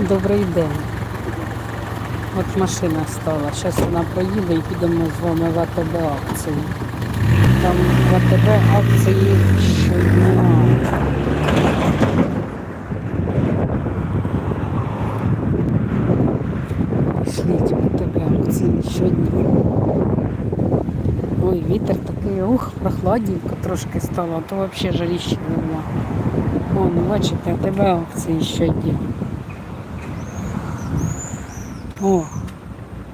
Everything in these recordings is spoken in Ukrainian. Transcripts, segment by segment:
Добрий день. От машина стала. Зараз вона проїде і підемо з вами в АТБ акції. Там в АТБ акції щодня. Шліть в АТБ акції щодня. Ой, вітер такий, ух, прохладненько трошки стало, а то взагалі жаріще нема. Вон, бачите, АТБ акції щодня. О,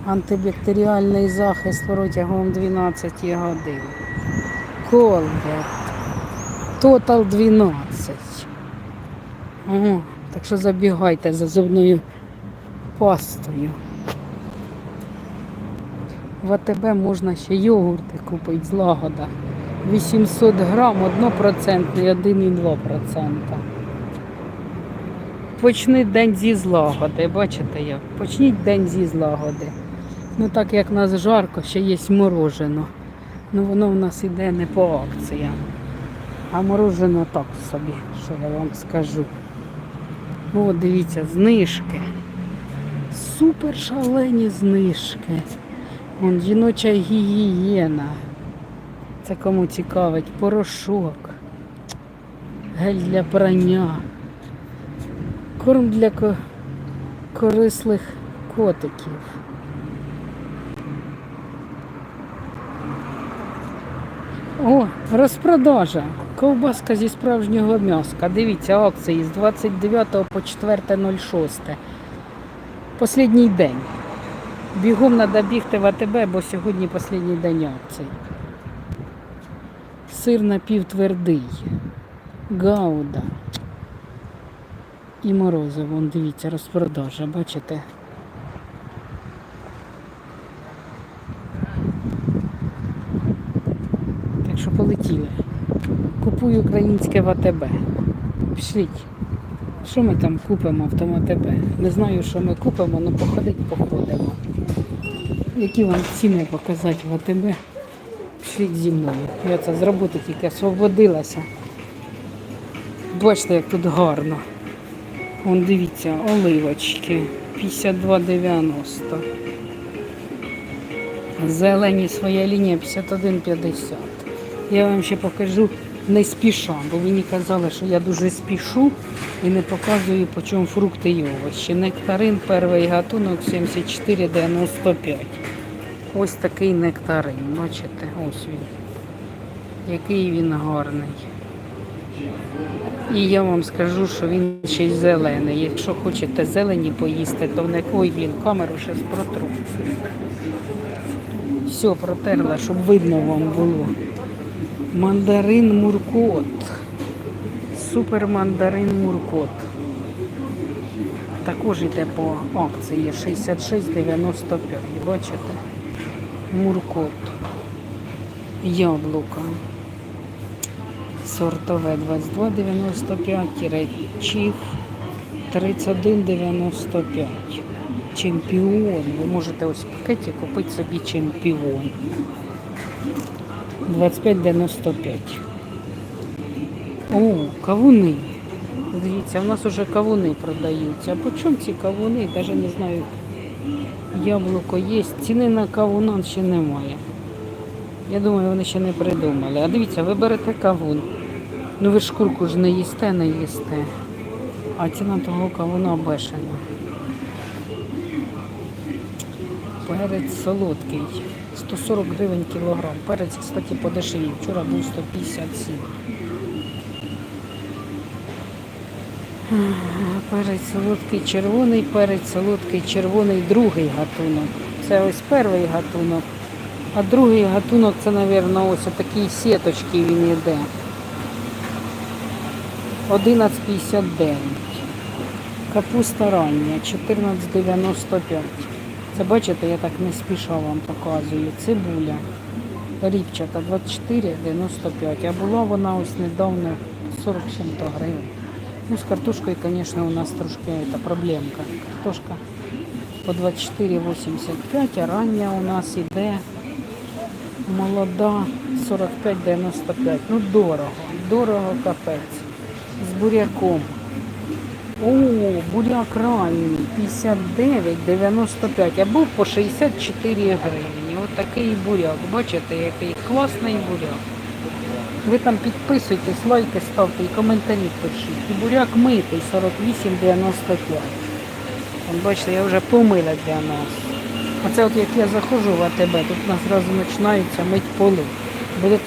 антибактеріальний захист протягом 12 годин. Колгет. Тотал 12. О, так що забігайте за зубною пастою. В АТБ можна ще йогурти купити з лагода. 800 грам, 1% і 1,2%. Почни день зі злагоди, бачите як? Почніть день зі злагоди. Ну так як нас жарко, ще є морожено. Ну воно в нас іде не по акціям. А морожено так собі, що я вам скажу. О, дивіться, знижки. Супер шалені знижки. Вон жіноча гігієна. Це кому цікавить, порошок, гель для прання. Корм для корислих котиків. О, розпродажа. Ковбаска зі справжнього м'яска. Дивіться, акції з 29 по 4.06. Послідній день. Бігом треба бігти в АТБ, бо сьогодні останній день акцій. Сир напівтвердий. Гауда. І морозиво, вон дивіться, розпродажа, бачите? Так що полетіли. Купую українське в АТБ. Пішліть. Що ми там купимо в тому АТБ? Не знаю, що ми купимо, але походить походимо. Які вам ціни показати в АТБ? Пішліть зі мною. Я це з роботи тільки освободилася. Бачите, як тут гарно. Вон дивіться, оливочки 52,90. Зелені своя лінія 51,50. Я вам ще покажу не спіша, бо мені казали, що я дуже спішу і не показую, по чому фрукти і овочі. Нектарин перший гатунок 74,95. Ось такий нектарин, бачите, ось він. Який він гарний. І я вам скажу, що він ще й зелений. Якщо хочете зелені поїсти, то не ой, блін, камеру ще протру. Все протерла, щоб видно вам було. Мандарин Муркот. Супер мандарин Муркот. Також йде по акції 66,95. Бачите? Муркот. Яблука. Сортове 22,95, чиф 31,95. Чемпіон. Ви можете ось в пакеті купити собі чемпіон. 25,95. О, кавуни. Дивіться, у нас вже кавуни продаються. А по чому ці кавуни? Навіть не знаю. Яблуко є. Ціни на кавунан ще немає. Я думаю, вони ще не придумали. А дивіться, ви берете кавун. Ну ви ж шкурку ж не їсте, не їсте. А ціна того кавуна бешена. Перець солодкий. 140 гривень кілограм. Перець, кстати, подешевів. Вчора був 157. Перець солодкий червоний, перець солодкий червоний, другий гатунок. Це ось перший гатунок. А другий гатунок це, мабуть, ось такий сіточки він йде. 11,59. Капуста рання, 14,95. Це бачите, я так не спіша вам показую. Цибуля. Ріпчата 24,95. А була вона ось недавно 40 чим-то гривень. Ну, з картошкою, звісно, у нас трошки це проблемка. Картошка по 24,85, а рання у нас іде молода 45,95. Ну, дорого. Дорого капець. З буряком. О, буряк ранній 59,95, а був по 64 гривні. Ось такий буряк. Бачите, який класний буряк. Ви там підписуйтесь, лайки ставте і коментарі пишіть. І буряк митий 48,95. От бачите, я вже помила для нас. Оце от як я заходжу в АТБ, тут у нас одразу починаються мить поли. Бо до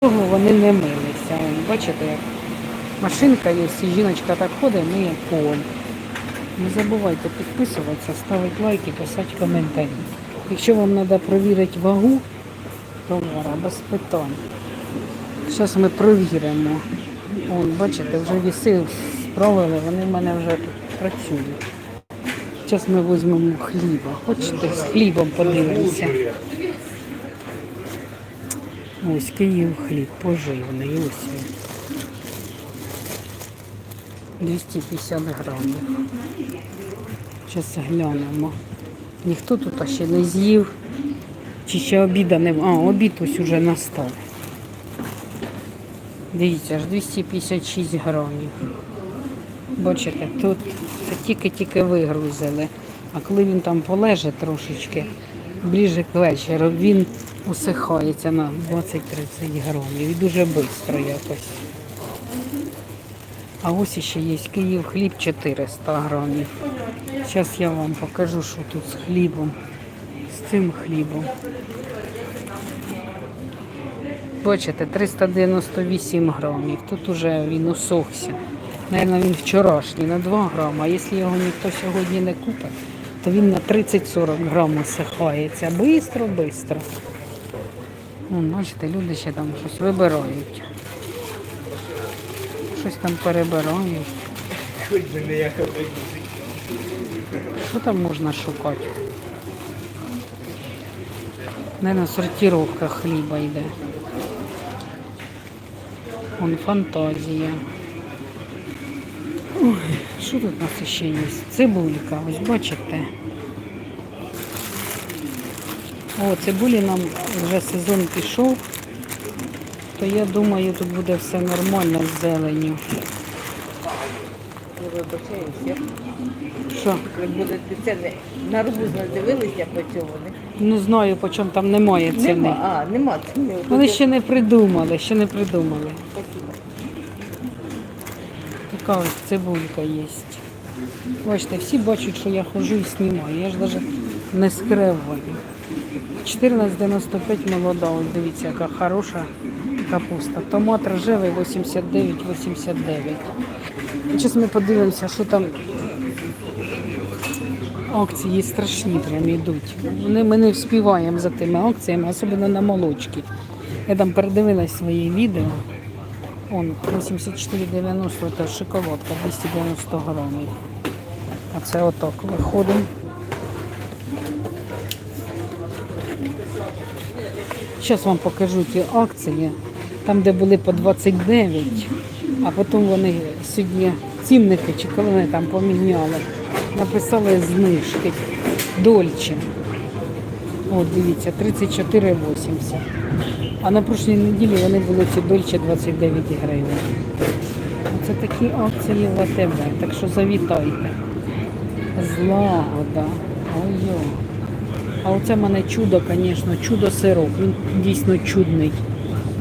того вони не милися. Бачите, як машинка є, і жіночка так ходить, миє пол. Не забувайте підписуватися, ставити лайки, писати коментарі. Якщо вам треба перевірити вагу товара, без питань. Зараз ми провіримо. Вон, бачите, вже віси справили, вони в мене вже тут працюють. Зараз ми візьмемо хліба. Хочете з хлібом подивимося. Ось Київ хліб поживний. Ось він. 250 грамів. Зараз глянемо. Ніхто тут ще не з'їв. Чи ще обіда не... А, обід ось уже настав. Дивіться, аж 256 грамів. Бачите, тут тільки-тільки вигрузили. А коли він там полеже трошечки, ближе к вечору, він усихається на 20-30 грамів. І дуже швидко якось. А ось ще є Київ хліб 400 грамів. Зараз я вам покажу, що тут з хлібом, з цим хлібом. Бачите, 398 грамів. Тут уже він усохся. Наверно, він вчорашній на 2 грами. А якщо його ніхто сьогодні не купить, то він на 30-40 грам усихається. Бистро, бистро. Вон, бачите, люди ще там щось вибирають. Щось там перебирають. Що там можна шукати? Наверно, сортировка хліба йде. Вон фантазія. Ой, що тут у нас ще є? Цибулька, ось бачите. О, цибулі нам вже сезон пішов, то я думаю, тут буде все нормально з зеленю. Не вибачаюся. Що? Ви будете ціни на арбуз надивилися по цьому? не? Ну знаю, по чому там немає ціни. Нема, а, нема ціни. Вони ще не придумали, ще не придумали. Спасибо. Така ось цибулька є. Бачите, всі бачать, що я ходжу і знімаю. Я ж навіть не скриваю. 14,95 молода, ось дивіться, яка хороша капуста. Томат рожевий 89,89. Зараз ми подивимося, що там акції страшні прям йдуть. Вони, ми не вспіваємо за тими акціями, особливо на молочки. Я там передивилась свої відео. Он 84,90 це шоколадка 290 грамів. А це отак виходимо. Зараз вам покажу ті акції, там, де були по 29, а потім вони сьогодні цінники чи коли вони там поміняли, написали знижки. Дольче. От дивіться, 34,80. А на прошлій неділі вони були ці дольче 29 гривень. Це такі акції в АТБ, так що завітайте. Злагода. Ой-йо. А оце в мене чудо, звісно, чудо сироп. Він дійсно чудний.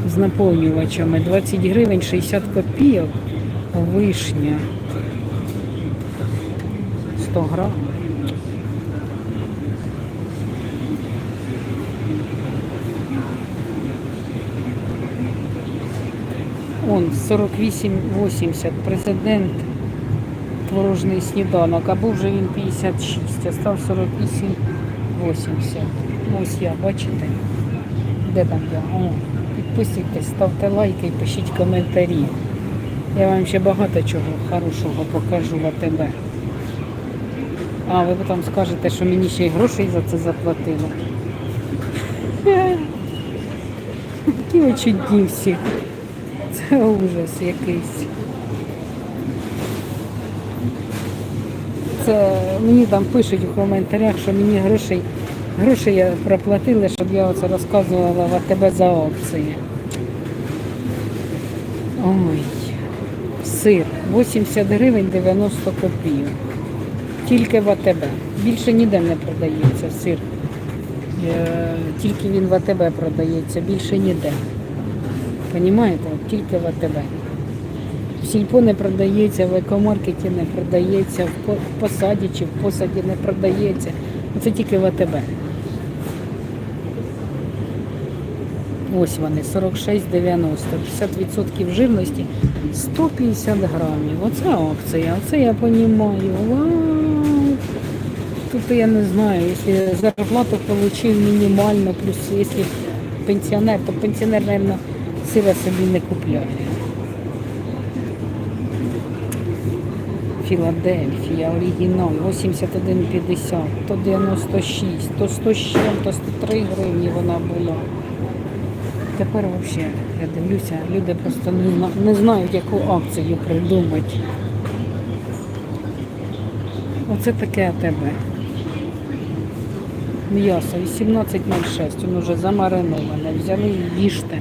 З наповнювачами. 20 гривень 60 копійок. Вишня. 100 грам. Он 48,80. Президент творожний сніданок, а був вже він 56, а став 48,80. Ось я, бачите? Де там я? О, підписуйтесь, ставте лайки і пишіть коментарі. Я вам ще багато чого хорошого покажу в АТБ. А, ви потім скажете, що мені ще й грошей за це заплатили. Ви чудні всі. Це ужас якийсь. Це мені там пишуть у коментарях, що мені грошей, грошей я проплатили, щоб я оце розказувала в АТБ за акції. Ой, Сир 80 гривень 90 копійок. Тільки в АТБ. Більше ніде не продається сир. Е, Тільки він в АТБ продається, більше ніде. Понімаєте? Тільки в АТБ. В сільпо не продається, в екомаркеті не продається, в посаді чи в посаді не продається. Це тільки в АТБ. Ось вони, 46,90, 50% жирності, 150 грамів. Оце акція, оце я розумію. Тут я не знаю, якщо зарплату отримав мінімально, плюс якщо пенсіонер, то пенсіонер, мабуть, сира собі не купляє. Філадельфія, оригінал, 81,50, то 96, то 100 з чим, то 103 гривні вона була. Тепер взагалі, я дивлюся, люди просто не, не знають, яку акцію придумати. Оце таке АТБ. М'ясо 18,06, воно вже замариноване. Взяли і їжте.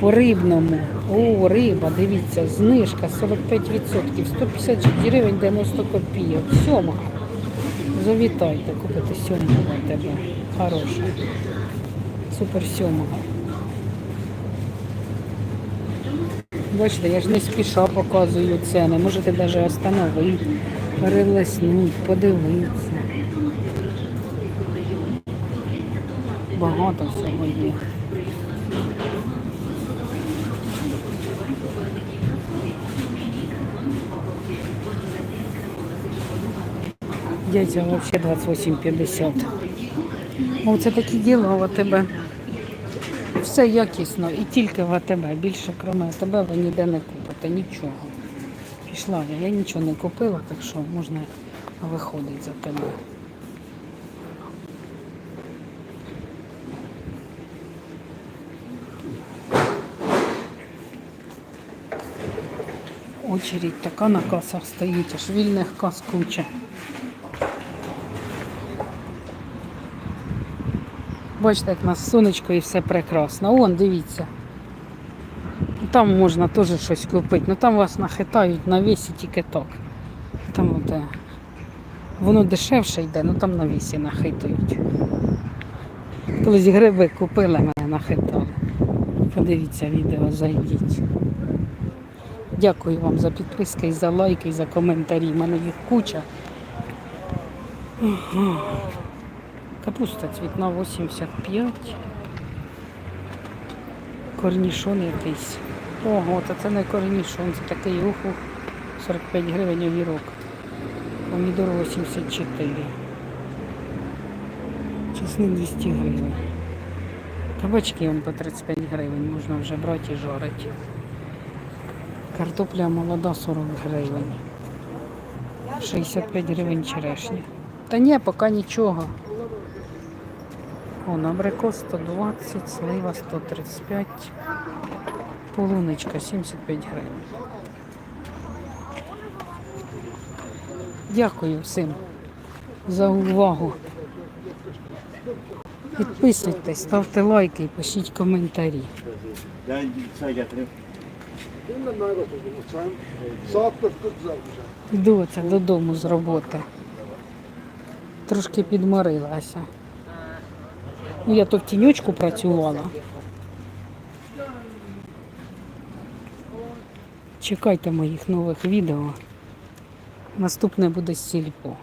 По рибному. О, риба, дивіться, знижка 45%, 156 гривень 90 копійок. Сьома. Завітайте, купите сьомого в тебе. Хороша. Супер сьомого. Бачите, я ж не спіша показую ціни. Можете навіть остановити, перелеснути, подивитися. Багато всього є. Яйця взагалі 28,50. О, це такі діла в АТБ. Все якісно і тільки в АТБ. Більше крім АТБ ви ніде не купите нічого. Пішла я, я нічого не купила, так що можна виходити з АТБ. Очередь така на касах стоїть, аж вільних кас куча. Бачите, як у нас сонечко і все прекрасно. Вон, дивіться. Там можна теж щось купити. Ну там вас нахитають на весі тільки так. Там от, е, воно дешевше йде, ну там на весі нахитують. Колись гриби купили, мене нахитали. Подивіться відео, зайдіть. Дякую вам за підписки, за лайки, і за коментарі. У мене їх куча. Капуста цвітна 85. Корнішон якийсь. Ого, то це не корнішон, це такий уху 45 гривень огірок. Помідор 84. Чесник 200 гривень. Кабачки вон по 35 гривень, можна вже брати і жарити. Картопля молода 40 гривень. 65 гривень черешня. Та ні, поки нічого. О, абрикос 120, слива 135, полуничка 75 гривень. Дякую всім за увагу. Підписуйтесь, ставте лайки і пишіть коментарі. Ben çay getireyim. Bilmem ne yapacağım uçağım. Saat 4 güzel güzel. Йду оце додому з роботи. Трошки підморилася. Ну, я то в тіньочку працювала. Чекайте моїх нових відео. Наступне буде з.